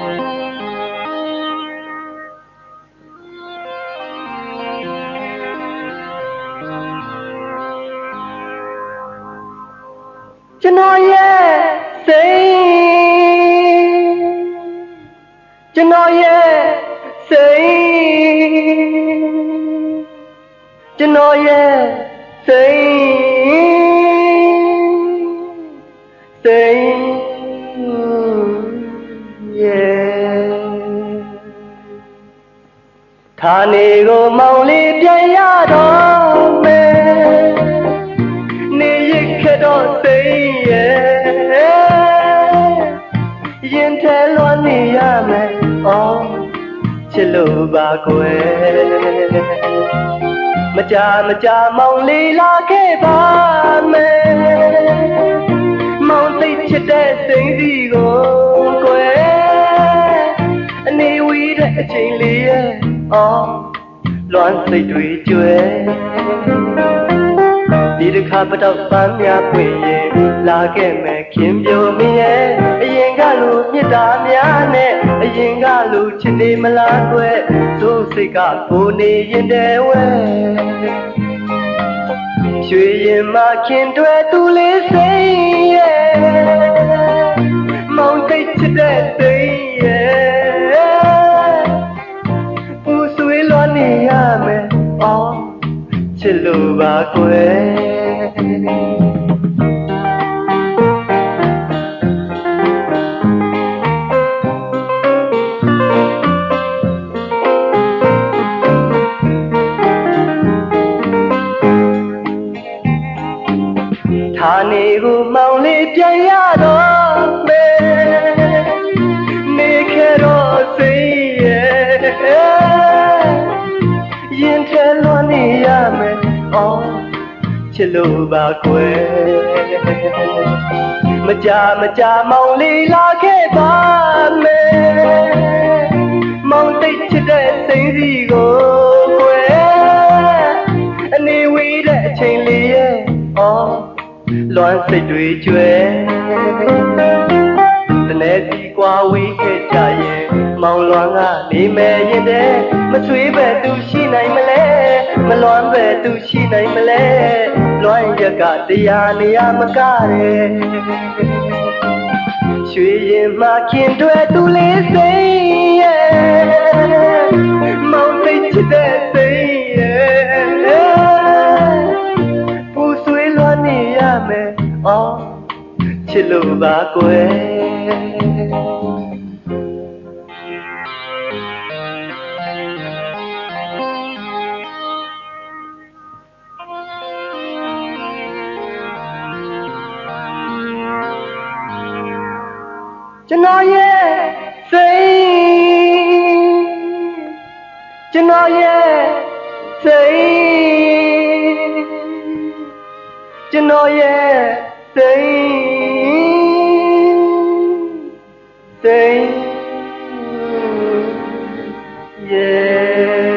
ကျွန်တော်ရဲ့စိတ်ကျွန်တော်ရဲ့စိတ်ကျွန်တော်ရဲ့စိတ်စိတ် ဌာနေကိုမောင်လေးပြန်ရတော့မယ်နေရခက်တော့သိရဲ့ရင်ထဲလွှမ်းနေရမယ်အော်ချစ်လို့ပါကွယ်မကြမကြမောင်လေးလာခဲ့ပါမယ်မောင်သိချစ်တဲ့စိမ့်စီကိုကွ ရဲ့အော်လွမ်းစိတ်တွေကျွဲဒီတစ်ခါပတော့ပန်းများပွင့်ရင်လာခဲ့မယ်ခင်ပြိုမင်းရဲ့အရင်ကလိုမေတ္တာများနဲ့အရင်ကလိုချစ်နေမလားကွယ်သို့စိတ်ကကိုနေရင်တည်းဝဲရွှေရင်မခင်တွေသူလေးစိတ် ချစ်လို့ပါကွယ် ရင်ထဲလွှမ်းနေရမယ်အော်ချစ်လို့ပါကွယ်မကြမကြမောင်လေးလာခဲ့ပါမယ်မောင်သိချစ်တဲ့စိမ့်စီကိုကွယ်အနေဝေးတဲ့အချိန်လေးရဲ့အော်လွမ်းစိတ်တွေကျွဲ မောင်လွမ်းကနေမယ်ရင်တဲ့မဆွေးပဲသူရှိနိုင်မလဲမလွမ်းပဲသူရှိနိုင်မလဲလွမ်းရကတရားနေရမကတဲ့ရွှေရင်မှခင်တွေသူလေးစိတ်ရဲ့မောင်သိချစ်တဲ့စိတ်ရဲ့ပူဆွေးလွှမ်းနေရမယ်အော်ချစ်လို့ပါကွယ် ကျွန်တော်ရဲ့စိတ်ကျွန်တော်ရဲ့စိတ်ကျွန်တော်ရဲ့စိတ်စိတ်ရဲ့